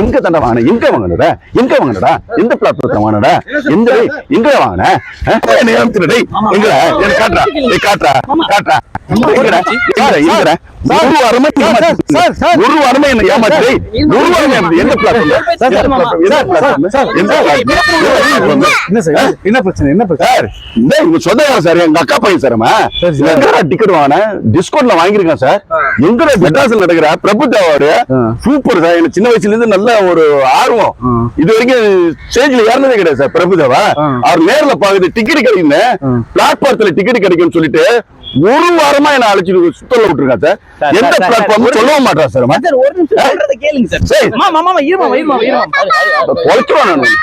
எங்க தண்டை வாங்கின? எங்க வாங்கினடா எங்க வாங்கினடா? எந்த பிளாட்ஃபார்ம்ல வாங்கினடா எந்த எங்க வாங்கின? நேரத்துல எங்க எனக்கு காட்டுறா. காட்டுறா. காட்டுறா. ஒரு வாரமா என்ன ஏமாத்தி ஒரு வாரமா என்ன சார் என்ன பிரச்சனை? என்ன பிரச்சனை? சார் இந்த இவங்க சொந்தக்காரன் சார் எங்க அக்கா பையன் சார்மா டிக்கெட் வாங்கினேன் டிஸ்கவுண்ட்ல வாங்கியிருக்கேன் சார். எங்கடா மெட்ராஸ்ல நடக்கிற? பிரபு தேவாரு. Super sir. எனக்கு சின்ன வயசுல இருந்து நல்ல ஒரு ஆர்வம். இது வரைக்கும் ஸ்டேஜ்ல ஏறினதே கிடையாது சார் பிரபுதேவா ஆ. அவர் நேர்ல பாக்குது டிக்கெட் கிடைக்குன்னு. பிளாட்பாரத்துல டிக்கெட் கிடைக்கும்னு சொல்லிட்டு ஒரு வாரமா என்ன அழைச்சிட்டு சுத்தல விட்டுருக்கான் சார். எந்த பிளாட்ஃபார்ம் சொல்லவும் மாட்டான் சார் ஒரு நிமிஷம் சொல்றத கேளுங்க சார். சரி. மாமா மாமா இருமா இருமா இருமா. பொழைச்சிருவான் நான்.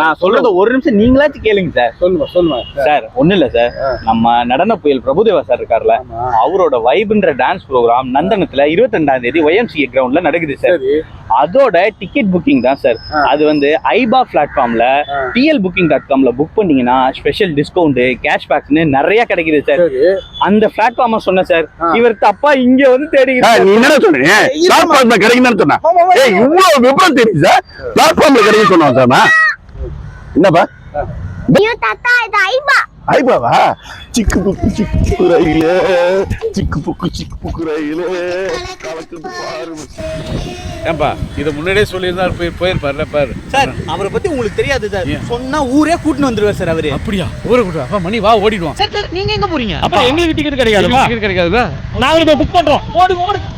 நான் சொல்றத ஒரு நிமிஷம் நீங்களாச்சும் கேளுங்க சார் சொல்லுமா சொல்லுமா சார் ஒண்ணு இல்ல சார் நம்ம நடன புயல் பிரபுதேவா சார் இருக்கார்ல அவரோட வைப்ன்ற டான்ஸ் ப்ரோக்ராம் நந்தனத்துல இருபத்தி ரெண்டாம் தேதி ஒய்எம்சிஏ கிரவுண்ட்ல நடக்குது சார். அதோட டிக்கெட் புக்கிங் தான் சார் அது வந்து ஐபா பிளாட்ஃபார்ம்ல டிஎல் புக்கிங் டாட் காம்ல புக் பண்ணீங்கன்னா ஸ்பெஷல் டிஸ்கவுண்ட் கேஷ்பேக்ஸ்னு நிறைய கிடைக்குது சார். அந்த பிளாட்ஃபார்ம சொன்ன சார் இவர் தப்பா இங்க வந்து நீ என்ன சொன்னா. இவ்வளவு விவரம் தெரியுது சார் பிளாட்ஃபார்ம்ல கிடைக்கும் சொன்னான் சார் நான். என்னப்பா? ஐயோ தாத்தா இது ஐபா. ஐபாவா? சிக்கு புக்கு சிக்கு புக்கு ரயில. சிக்கு புக்கு சிக்கு புக்கு ரயில. கலக்குது பாரு. ஏன்பா இதை முன்னாடியே சொல்லியிருந்தா போய் போயிருப்பார்ல பாரு. சார் அவரை பத்தி உங்களுக்கு தெரியாது சார். சொன்னா ஊரே கூட்டின்னு வந்துருவார் சார் அவரு. அப்படியா? ஊரை கூட்டு அப்பா மணி வா ஓடிடுவான் சார் சார் நீங்க எங்க போறீங்க? அப்ப எங்களுக்கு டிக்கெட் கிடைக்காதுமா? டிக்கெட் கிடைக்காதுல்ல? நாங்களும் போய் புக் பண்றோம். ஓடுங்க ஓடுங்க